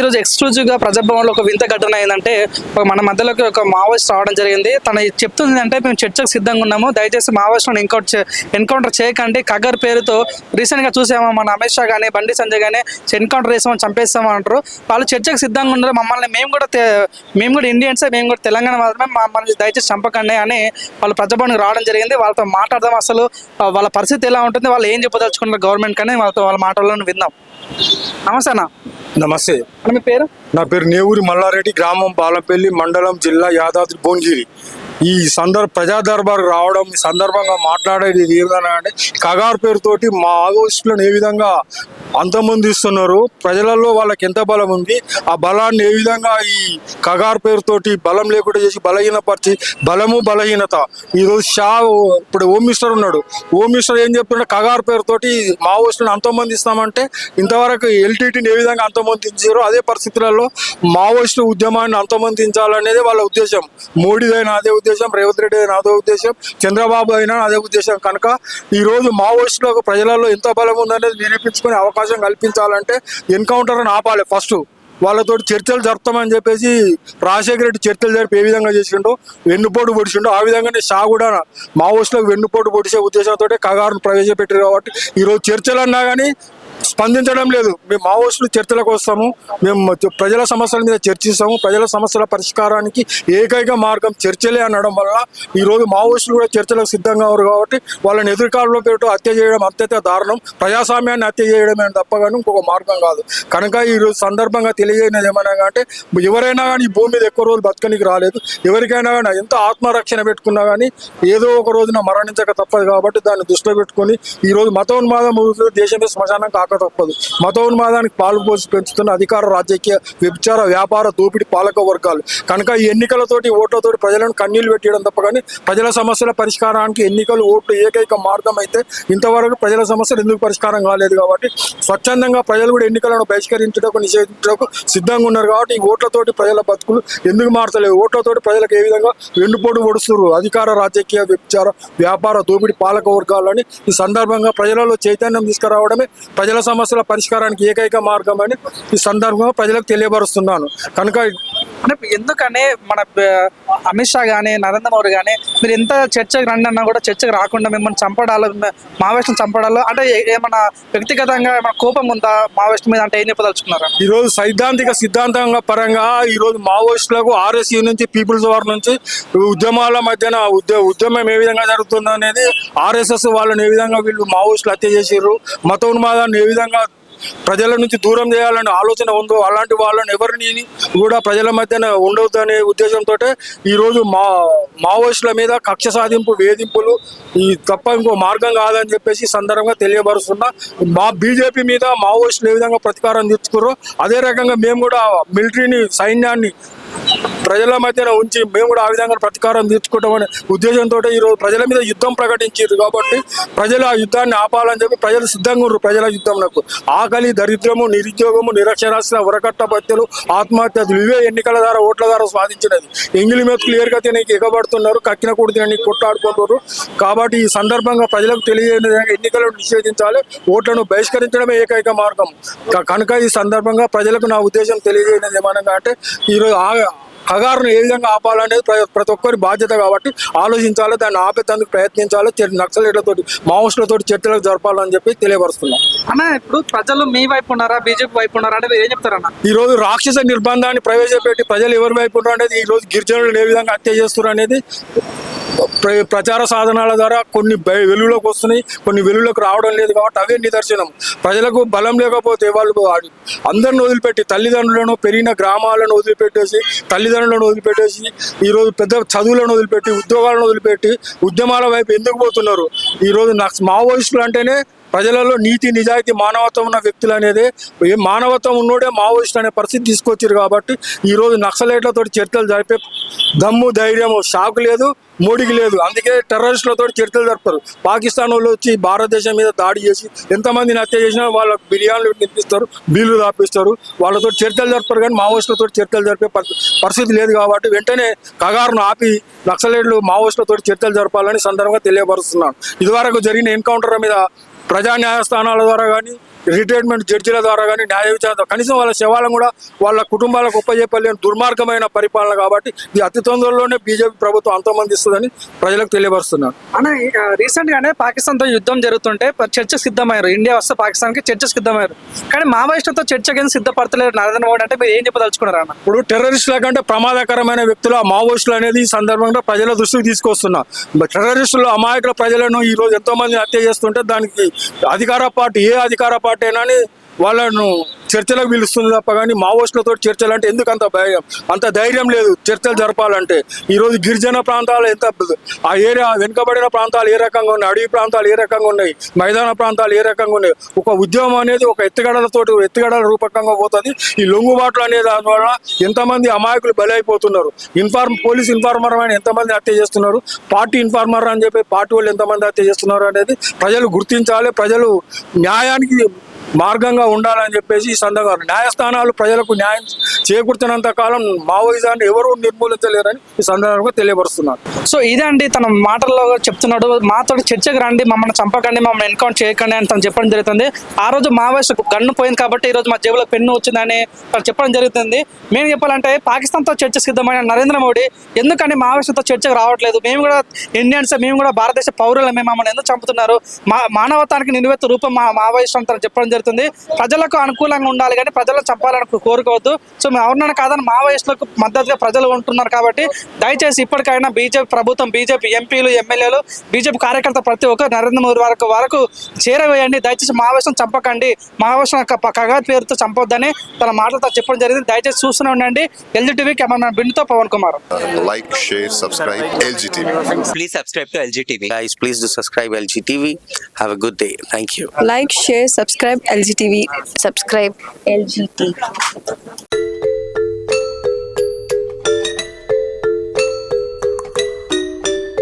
ఈరోజు ఎక్స్క్లూజివ్గా ప్రజాభవన్లో ఒక వింత ఘటన ఏంటంటే మన మధ్యలోకి ఒక మావోయిస్ట్ రావడం జరిగింది. తను చెప్తుంది అంటే మేము చర్చకు సిద్ధంగా ఉన్నాము. దయచేసి మావోయిస్ట్లను ఎన్కౌంటర్ ఎన్కౌంటర్ చేయకండి. కగర్ పేరుతో రీసెంట్గా చూసాము మన అమిత్ షా కానీ బండి సంజయ్ కానీ ఎన్కౌంటర్ చేసామని చంపేస్తామని అంటారు. వాళ్ళు చర్చకు సిద్ధంగా ఉన్నారు? మమ్మల్ని మేము కూడా మేము కూడా ఇండియన్సే మేము కూడా తెలంగాణ మాత్రమే మమ్మల్ని దయచేసి చంపకండి అని వాళ్ళు ప్రజాభవన్కి రావడం జరిగింది. వాళ్ళతో మాట్లాడదాం అసలు. వాళ్ళ పరిస్థితి ఎలా ఉంటుంది? వాళ్ళు ఏం చెప్పదలుచుకుంటారు గవర్నమెంట్ కానీ వాళ్ళతో వాళ్ళ మాటలను విందాం. నమస్తే నమస్తే. మీ పేరు? నా పేరు నేవూరి మల్లారెడ్డి గ్రామం బాలంపల్లి మండలం జిల్లా యాదాద్రి భువనగిరి. ఈ సందర్భ ప్రజా దర్బార్ రావడం ఈ సందర్భంగా మాట్లాడేది ఏ విధంగా అంటే కగార్ పేరుతోటి మా ఆగోస్టులను ఏ విధంగా అంతమొందిస్తున్నారు ప్రజలలో వాళ్ళకి ఎంత బలం ఉంది? ఆ బలాన్ని ఏ విధంగా ఈ కగార్ పేరుతోటి బలం లేకుండా చేసి బలహీనపరిచి బలము బలహీనత. ఈరోజు షా ఇప్పుడు హోమ్ మినిస్టర్ ఉన్నాడు. హోమ్ మినిస్టర్ ఏం చెప్తున్నాడు కగార్ పేరుతోటి మావోస్టులను అంతమొందిస్తామంటే ఇంతవరకు ఎల్టీటీని ఏ విధంగా అంతమొందించారో అదే పరిస్థితులలో మావోయిస్టు ఉద్యమాన్ని అంతమందించాలనేది వాళ్ళ ఉద్దేశం. మోడీదైనా అదే ఉద్దేశం రేవంత్ రెడ్డి అయినా అదే ఉద్దేశం చంద్రబాబు అయినా అదే ఉద్దేశం. కనుక ఈరోజు మావోయిస్టులకు ప్రజలలో ఎంత బలం ఉందనేది నిరూపించుకునే అవకాశం కల్పించాలంటే ఎన్కౌంటర్ని ఆపాలి ఫస్ట్. వాళ్ళతో చర్చలు జరుపుతామని చెప్పేసి రాజశేఖర రెడ్డి చర్చలు జరిపి ఏ విధంగా చేసిండో వెన్నుపోటు పొడిచిండో ఆ విధంగానే షా కూడా మావోయిస్టులకు వెన్నుపోటు పొడిచే ఉద్దేశంతో కగారును ప్రవేశపెట్టారు కాబట్టి ఈరోజు చర్చలు అన్నా కానీ స్పందించడం లేదు. మేము మావోయిస్టులు చర్చలకు వస్తాము. మేము ప్రజల సమస్యల మీద చర్చిస్తాము. ప్రజల సమస్యల పరిష్కారానికి ఏకైక మార్గం చర్చలే అనడం వల్ల ఈ రోజు మావోయిస్టులు కూడా చర్చలకు సిద్ధంగా ఉన్నారు కాబట్టి వాళ్ళని ఎదురుకాలంలో పెట్టు హత్య చేయడం అత్యంత దారుణం. ప్రజాస్వామ్యాన్ని హత్య చేయడమే తప్ప కానీ ఇంకొక మార్గం కాదు. కనుక ఈ రోజు సందర్భంగా తెలియజేయనది ఏమైనా అంటే ఎవరైనా కానీ ఈ భూమి మీద ఎక్కువ రోజులు బతకనికి రాలేదు. ఎవరికైనా కానీ ఎంత ఆత్మరక్షణ పెట్టుకున్నా కానీ ఏదో ఒక రోజున మరణించక తప్పదు కాబట్టి దాన్ని దృష్టిలో పెట్టుకొని ఈ రోజు మతోన్మాదం దేశమే శ్మశానం కాక తప్పదు. మతోన్మాదానికి పాలు పోసి పెంచుతున్న అధికార రాజకీయ వ్యభిచార వ్యాపార దోపిడీ పాలక వర్గాలు. కనుక ఈ ఎన్నికలతోటి ఓట్లతోటి ప్రజలను కన్నీళ్ళు పెట్టడం తప్ప కానీ ప్రజల సమస్యల పరిష్కారానికి ఎన్నికలు ఓట్లు ఏకైక మార్గం అయితే ఇంతవరకు ప్రజల సమస్యలు ఎందుకు పరిష్కారం కాలేదు కాబట్టి స్వచ్ఛందంగా ప్రజలు కూడా ఎన్నికలను బహిష్కరించడానికి నిషేధించడానికి సిద్ధంగా ఉన్నారు కాబట్టి ఈ ఓట్లతోటి ప్రజల బతుకులు ఎందుకు మారతలేవు? ఓట్లతోటి ప్రజలకు ఏ విధంగా వెన్నుపోటు పొడుస్తున్నారు అధికార రాజకీయ వ్యభిచార వ్యాపార దోపిడీ పాలక వర్గాలని ఈ సందర్భంగా ప్రజలలో చైతన్యం తీసుకురావడమే ప్రజల సమస్యల పరిష్కారానికి ఏకైక మార్గం అని ఈ సందర్భంగా ప్రజలకు తెలియపరుస్తున్నాను. కనుక అంటే ఎందుకని మన అమిత్ షా కానీ నరేంద్ర మోడీ కానీ మీరు ఎంత చర్చకు రండి అన్నా కూడా చర్చకు రాకుండా మిమ్మల్ని చంపడాలు మావోయిస్టులు చంపడాలు అంటే ఏ- ఏమన్నా వ్యక్తిగతంగా ఏమైనా కోపం ఉందా మావోయిస్ట్ మీద అంటే ఏం చెప్పదలుచుకున్నారు? ఈ రోజు సైద్ధాంతిక సిద్ధాంతంగా పరంగా ఈ రోజు మావోయిస్టులకు ఆర్ఎస్యూ నుంచి పీపుల్స్ వార్ నుంచి ఉద్యమాల మధ్యన ఉద్యమం ఏ విధంగా జరుగుతుంది అనేది ఆర్ఎస్ఎస్ వాళ్ళని ఏ విధంగా వీళ్ళు మావోయిస్టులు హత్య చేసారు మతోన్మాదాన్ని ఏ విధంగా ప్రజల నుంచి దూరం చేయాలనే ఆలోచన ఉందో అలాంటి వాళ్ళని ఎవరిని కూడా ప్రజల మధ్యన ఉండవద్దు అనే ఉద్దేశంతో ఈరోజు మా మావోయిస్టుల మీద కక్ష సాధింపు వేధింపులు ఈ తప్ప ఇంకో మార్గం కాదని చెప్పేసి సందర్భంగా తెలియపరుస్తున్నా. మా బీజేపీ మీద మావోయిస్టులు ఏ విధంగా ప్రతీకారం తీర్చుకురో అదే రకంగా మేము కూడా మిలిటరీని సైన్యాన్ని ప్రజల మధ్యన ఉంచి మేము కూడా ఆ విధంగా ప్రతీకారం తీర్చుకుంటామనే ఉద్దేశంతో ఈరోజు ప్రజల మీద యుద్ధం ప్రకటించారు కాబట్టి ప్రజలు ఆ యుద్ధాన్ని ఆపాలని చెప్పి ప్రజలు సిద్ధంగా ఉన్నారు ప్రజల యుద్ధంలో ఆకలి దరిద్రము నిరుద్యోగము నిరక్షరాస్యత ఉరకట్ట పత్యలు ఆత్మహత్యలు ఇవే ఎన్నికల ద్వారా ఓట్ల ద్వారా సాధించినది. ఎంగిలి మీద క్లియర్గా తినకి ఎగబడుతున్నారు కక్కిన కూడి తినని కొట్లాడుకుంటున్నారు. కాబట్టి ఈ సందర్భంగా ప్రజలకు తెలియని ఎన్నికలను నిషేధించాలి ఓట్లను బహిష్కరించడమే ఏకైక మార్గం. కనుక ఈ సందర్భంగా ప్రజలకు నా ఉద్దేశం తెలియజేయనిది ఏమనగా అంటే ఈరోజు ఆ కగారును ఏ విధంగా ఆపాలనేది ప్ర- ప్రతి ఒక్కరి బాధ్యత కాబట్టి ఆలోచించాలి దాన్ని ఆపేందుకు ప్రయత్నించాలి నక్సలైట్లతోటి మావోయిస్టులతోటి చర్చలకు జరపాలని చెప్పి తెలియపరుస్తున్నాం. అన్న ఇప్పుడు ప్రజలు మీ వైపు ఉన్నారా బీజేపీ వైపు ఉన్నారా అంటే ఏం చెప్తారన్న? ఈ రోజు రాక్షస నిర్బంధాన్ని ప్రవేశపెట్టి ప్రజలు ఎవరి వైపు ఉన్నారు అనేది ఈ రోజు గిరిజనులను ఏ విధంగా హత్య చేస్తున్నారు అనేది ప్రచార సాధనాల ద్వారా కొన్ని వెలుగులోకి వస్తున్నాయి. కొన్ని వెలుగులోకి రావడం లేదు కాబట్టి అవే నిదర్శనం. ప్రజలకు బలం లేకపోతే వాళ్ళు అందరిని వదిలిపెట్టి తల్లిదండ్రులను పెరిగిన గ్రామాలను వదిలిపెట్టేసి తల్లిదండ్రులను వదిలిపెట్టేసి ఈరోజు పెద్ద చదువులను వదిలిపెట్టి ఉద్యోగాలను వదిలిపెట్టి ఉద్యమాల వైపు ఎందుకు పోతున్నారు? ఈరోజు నాకు మావోయిస్టులు అంటేనే ప్రజలలో నీతి నిజాయితీ మానవత్వం ఉన్న వ్యక్తులు అనేది మానవత్వం ఉన్నోడే మావోయిస్ట్ అనే పరిస్థితి తీసుకొచ్చారు కాబట్టి ఈరోజు నక్సలైట్లతో చర్చలు జరిపే దమ్ము ధైర్యము షాక్ లేదు మోడీకి లేదు. అందుకే టెర్రరిస్టులతో చర్చలు జరుపుతారు. పాకిస్తాన్ వాళ్ళు వచ్చి భారతదేశం మీద దాడి చేసి ఎంతమందిని హత్య చేసినా వాళ్ళకు బిర్యానీలు తినిపిస్తారు బీళ్ళు దాపిస్తారు వాళ్ళతో చర్చలు జరుపుతారు కానీ మావోయిస్టులతో చర్చలు జరిపే పరిస్థితి లేదు కాబట్టి వెంటనే కగారును ఆపి నక్సలైట్లు మావోయిస్టులతో చర్చలు జరపాలని సందర్భంగా తెలియపరుస్తున్నాను. ఇదివరకు జరిగిన ఎన్కౌంటర్ మీద ప్రజా న్యాయస్థానాల ద్వారా కానీ రిటైర్మెంట్ జడ్జిల ద్వారా కానీ న్యాయ విచారణ కనీసం వాళ్ళ శవాలను కూడా వాళ్ళ కుటుంబాలకు ఒప్పజెప్పలేని దుర్మార్గమైన పరిపాలన కాబట్టి ఇది అతి తొందరలోనే బీజేపీ ప్రభుత్వం అంతమందిస్తుందని ప్రజలకు తెలియపరుస్తున్నాను అన్న రీసెంట్ గానే పాకిస్తాన్తో యుద్ధం జరుగుతుంటే చర్చకు సిద్ధమయ్యారు ఇండియా వస్తే పాకిస్తాన్కి చర్చకు సిద్ధమయ్యారు కానీ మావోయిస్టులతో చర్చకి ఏం సిద్ధపడతలేరు నరేంద్ర మోడీ అంటే మీరు ఏం చెప్పదలుచుకున్నారు అన్న? ఇప్పుడు టెర్రరిస్టుల కంటే ప్రమాదకరమైన వ్యక్తులు ఆ మావోయిస్టులు అనేది ఈ సందర్భంగా ప్రజల దృష్టికి తీసుకొస్తున్నా టెర్రరిస్టులు అమాయకుల ప్రజలను ఈ రోజు ఎంతో మంది హత్య చేస్తుంటే దానికి అధికార పార్టీ ఏ అధికార పార్టీ అయినా అని వాళ్ళను చర్చలకు పిలుస్తుంది తప్ప కానీ మావోయిస్టులతో చర్చలు అంటే ఎందుకు అంత భయం? అంత ధైర్యం లేదు చర్చలు జరపాలంటే. ఈ రోజు గిరిజన ప్రాంతాలు ఎంత ఆ ఏరియా వెనుకబడిన ప్రాంతాలు ఏ రకంగా ఉన్నాయి? అడవి ప్రాంతాలు ఏ రకంగా ఉన్నాయి? మైదాన ప్రాంతాలు ఏ రకంగా ఉన్నాయి? ఒక ఉద్యమం అనేది ఒక ఎత్తుగడలతో ఎత్తుగడల రూపకంగా పోతుంది. ఈ లొంగుబాట్లు అనే దానివల్ల ఎంతమంది అమాయకులు బలైపోతున్నారు. ఇన్ఫార్మ్ పోలీస్ ఇన్ఫార్మర్ అని ఎంతమంది హత్య చేస్తున్నారు? పార్టీ ఇన్ఫార్మర్ అని చెప్పి పార్టీ వాళ్ళు ఎంతమంది హత్య చేస్తున్నారు అనేది ప్రజలు గుర్తించాలి. ప్రజలు న్యాయానికి మార్గంగా ఉండాలని చెప్పేసి ఈ సందర్భంగా న్యాయస్థానాలు ప్రజలకు న్యాయం చేకూర్చినంత కాలం మావోయిజాన్ని ఎవరు నిర్మూలించలేరని ఈ సందర్భంగా తెలియపరుస్తున్నారు. సో ఇదే అండి తన మాటల్లో చెప్తున్నాడు. మాతో చర్చకు రండి మమ్మల్ని చంపకండి మమ్మల్ని ఎన్కౌంటర్ చేయకండి అని తను చెప్పడం జరుగుతుంది. ఆ రోజు మావోయిస్ట్ గన్ను పోయింది కాబట్టి ఈ రోజు మా జేబులో పెన్ను వచ్చిందని తను చెప్పడం జరుగుతుంది. మేము చెప్పాలంటే పాకిస్తాన్తో చర్చ సిద్ధమైన నరేంద్ర మోడీ ఎందుకని మావోయిస్టులతో చర్చకు రావట్లేదు? మేము కూడా ఇండియన్స్ మేము కూడా భారతదేశ పౌరులమే మమ్మల్ని ఎందుకు చంపుతున్నారు? మా మానవతానికి నిలువెత్తు రూపం మా మావోయిస్ట్ అంతా తను చెప్పడం జరుగుతుంది. ప్రజలకు అనుకూలంగా ఉండాలి కానీ ప్రజలను చంపాలని కోరుకోవద్దు. సో ఎవరినైనా కాదని మావోయిస్టులకు మద్దతుగా ప్రజలు ఉంటున్నారు కాబట్టి దయచేసి ఇప్పటికైనా బీజేపీ ప్రభుత్వం బీజేపీ ఎంపీలు ఎమ్మెల్యేలు బీజేపీ కార్యకర్త ప్రతి ఒక్కరు నరేంద్ర మోదీ వరకు వరకు చేరవేయండి దయచేసి మావోయిస్టులను చంపకండి మావోయిస్టుల కగాత్ పేరుతో చంపొద్దని తన మాటలతో చెప్పడం జరిగింది దయచేసి చూస్తూనే ఉండండి LG TV camera బిండుతో Pavan Kumar LGTV. Please subscribe to LG TV. guys please do subscribe lg tv have a good day thank you like, share, subscribe LGTV. Subscribe LGTV.